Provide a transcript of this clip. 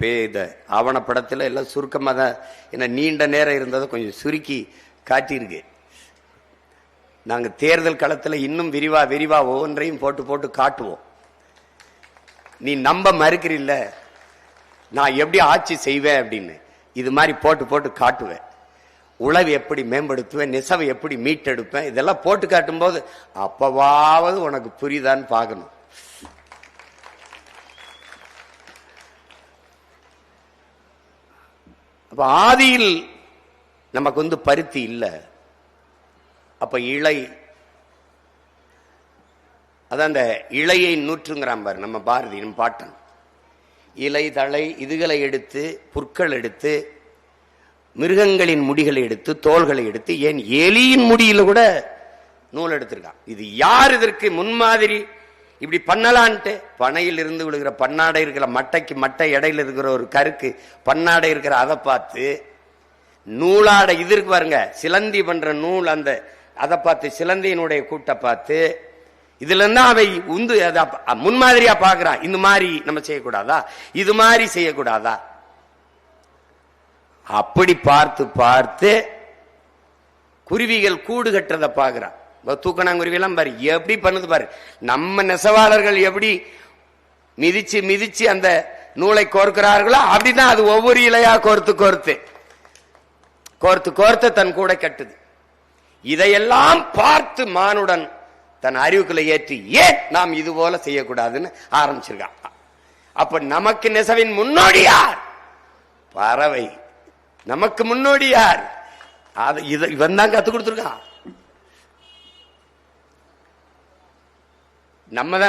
பே இத ஆவணப்படத்தில் எல்லாம் சுருக்கமாக தான் ஏன்னா நீண்ட நேரம் இருந்ததை கொஞ்சம் சுருக்கி காட்டியிருக்கு. நாங்கள் தேர்தல் களத்தில் இன்னும் விரிவா விரிவா ஒவ்வொன்றையும் போட்டு போட்டு காட்டுவோம். நீ நம்ப மறுக்கிறீல்ல நான் எப்படி ஆட்சி செய்வேன் அப்படின்னு இது மாதிரி போட்டு போட்டு காட்டுவேன். உழவு எப்படி மேம்படுத்துவேன் நெசவை எப்படி மீட்டெடுப்பேன் இதெல்லாம் போட்டு காட்டும்போது அப்பவாவது உனக்கு புரியுதான்னு பார்க்கணும். அப்ப ஆதியில் நமக்கு வந்து பருத்தி இல்லை. அப்ப இலை அதான் அந்த இலையை நூற்றுங்கிறான் பாரு நம்ம பாரதி நம்ம பாட்டன். இலை தழை இதுகளை எடுத்து புற்கள் எடுத்து மிருகங்களின் முடிகளை எடுத்து தோள்களை எடுத்து ஏன் எலியின் முடியில கூட நூல் எடுத்திருக்கான். இது யார் இதற்கு முன்மாதிரி இப்படி பண்ணலான்ட்டு பனையில் இருந்து விழுகிற பன்னாடை இருக்கிற மட்டைக்கு மட்டை இடையில இருக்கிற ஒரு கருக்கு பன்னாடை இருக்கிற அதை பார்த்து நூலாடை இது இருக்கு பாருங்க சிலந்தி பண்ற நூல் அந்த அதை பார்த்து சிலந்தியினுடைய கூட்டை பார்த்து இதுல இருந்தா அவை உந்து அதை முன்மாதிரியா பாக்குறான் இந்த மாதிரி நம்ம செய்யக்கூடாதா? இது மாதிரி செய்யக்கூடாதா? அப்படி பார்த்து பார்த்து குருவிகள் கூடு கட்டுறதை பார்க்குறான். தூக்கணாங்குருவி எல்லாம் பாரு. எப்படி பண்ணுது பாரு. நம்ம நெசவாளர்கள் எப்படி மிதிச்சு மிதிச்சு அந்த நூலை கோர்க்கிறார்களோ அப்படிதான் அது ஒவ்வொரு இலையா கோர்த்து கோர்த்து. கோர்த்து கோர்த்து தன் கூட கட்டுது. இதையெல்லாம் பார்த்து மானுடன் தன் அறிவுக்குள்ள ஏற்றி ஏன் நாம் இது போல செய்யக்கூடாதுன்னு ஆரம்பிச்சிருக்கான். அப்ப நமக்கு நெசவின் முன்னோடி யார்? பறவை. நமக்கு முன்னோடி யார்? அது இதை இவன் தான் கத்து கொடுத்துருக்கான். நம்ம தான்